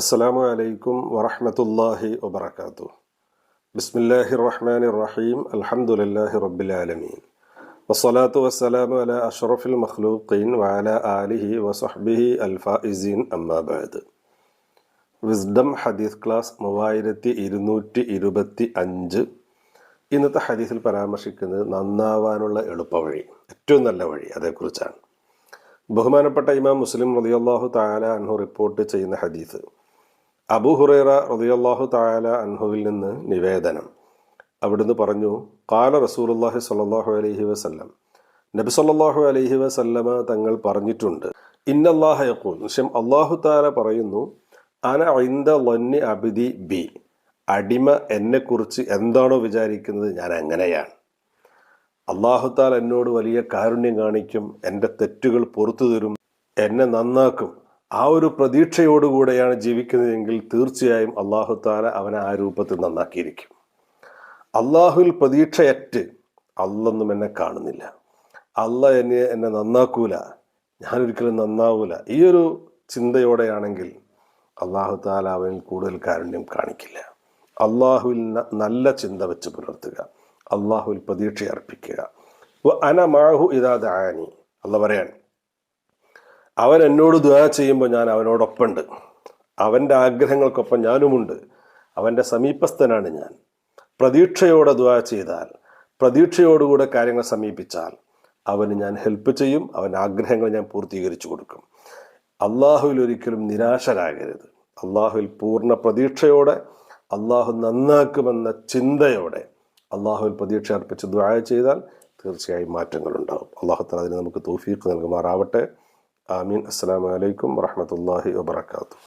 അസ്സലാമു അലൈക്കും വറഹമത്തല്ലാഹി വബർക്കാത്തു ബിസ്മില്ലാഹി റഹ്മാൻ റഹീം അലഹമുല്ലാഹി റബ്ബിലാലമീൻ വസ്സലാത്തു വസ്സലാമു അല അഷറഫുൽ മഖ്ലൂഖീൻ വാല ആലിഹി വസഹ്ബിഹി അൽഫായിസീൻ അമ്മാബാദ് വിസ്ഡം ഹദീസ് ക്ലാസ് മൂവായിരത്തി ഇരുന്നൂറ്റി ഇരുപത്തി അഞ്ച് ഇന്നത്തെ ഹദീസിൽ പരാമർശിക്കുന്നത് നന്നാവാനുള്ള എളുപ്പവഴി. ഏറ്റവും നല്ല വഴി അതേക്കുറിച്ചാണ്. ബഹുമാനപ്പെട്ട ഇമാം മുസ്ലിം റളിയല്ലാഹു താല അൻഹു റിപ്പോർട്ട് ചെയ്യുന്ന ഹദീസ്. അബു ഹുറൈറ റളിയല്ലാഹു താല അൻഹുവിൽ നിന്ന് നിവേദനം. അവിടുന്ന് പറഞ്ഞു കാല റസൂലുള്ളാഹി സ്വല്ലല്ലാഹു അലഹി വസല്ലം. നബി സല്ലാഹു അലഹി വസല്ലമ തങ്ങൾ പറഞ്ഞിട്ടുണ്ട് ഇന്നല്ലാഹ യഖൂൽ. നിശ്ചയം അള്ളാഹു താല പറയുന്നു അന ഐന്ദ ലന്നി അബിദി ബി. അടിമ എന്നെക്കുറിച്ച് എന്താണോ വിചാരിക്കുന്നത് ഞാൻ അങ്ങനെയാണ്. അള്ളാഹുത്താൽ എന്നോട് വലിയ കാരുണ്യം കാണിക്കും എന്റെ തെറ്റുകൾ പുറത്തു തരും എന്നെ നന്നാക്കും. ആ ഒരു പ്രതീക്ഷയോടുകൂടെയാണ് ജീവിക്കുന്നതെങ്കിൽ തീർച്ചയായും അള്ളാഹുത്താല അവനെ ആ രൂപത്തിൽ നന്നാക്കിയിരിക്കും. അള്ളാഹുവിൽ പ്രതീക്ഷയറ്റ് അല്ലൊന്നും എന്നെ കാണുന്നില്ല. അല്ല എന്നെ എന്നെ നന്നാക്കൂല. ഞാനൊരിക്കലും നന്നാവൂല. ഈ ഒരു ചിന്തയോടെയാണെങ്കിൽ അള്ളാഹു താല അവനിൽ കൂടുതൽ കാരുണ്യം കാണിക്കില്ല. അള്ളാഹുവിൽ നല്ല ചിന്ത വെച്ച് പുലർത്തുക. അള്ളാഹുവിൽ പ്രതീക്ഷ അർപ്പിക്കുക. അന മാഹു ഇതാ ദാനി. അല്ല പറയാണ് അവൻ എന്നോട് ദുആ ചെയ്യുമ്പോൾ ഞാൻ അവനോടൊപ്പമുണ്ട്. അവന്റെ ആഗ്രഹങ്ങൾക്കൊപ്പം ഞാനുമുണ്ട്. അവന്റെ സമീപസ്ഥനാണ് ഞാൻ. പ്രതീക്ഷയോടെ ദുആ ചെയ്താൽ പ്രതീക്ഷയോടുകൂടെ കാര്യങ്ങൾ സമീപിച്ചാൽ അവന് ഞാൻ ഹെൽപ്പ് ചെയ്യും അവന്റെ ആഗ്രഹങ്ങൾ ഞാൻ പൂർത്തീകരിച്ചു കൊടുക്കും. അള്ളാഹുവിൽ ഒരിക്കലും നിരാശരാകരുത്. അള്ളാഹുവിൽ പൂർണ പ്രതീക്ഷയോടെ അള്ളാഹു നന്നാക്കുമെന്ന ചിന്തയോടെ അള്ളാഹുവിൽ പ്രതീക്ഷ അർപ്പിച്ച് ദ്വായ ചെയ്താൽ തീർച്ചയായും മാറ്റങ്ങളുണ്ടാകും അള്ളാഹു അതിന് നമുക്ക് തോഫീക്ക് നൽകുമാറാവട്ടെ. ആമീൻ. അസ്സാം വലൈക്കും വറഹ്മത്തുള്ളാഹി വബറകാതുഹു.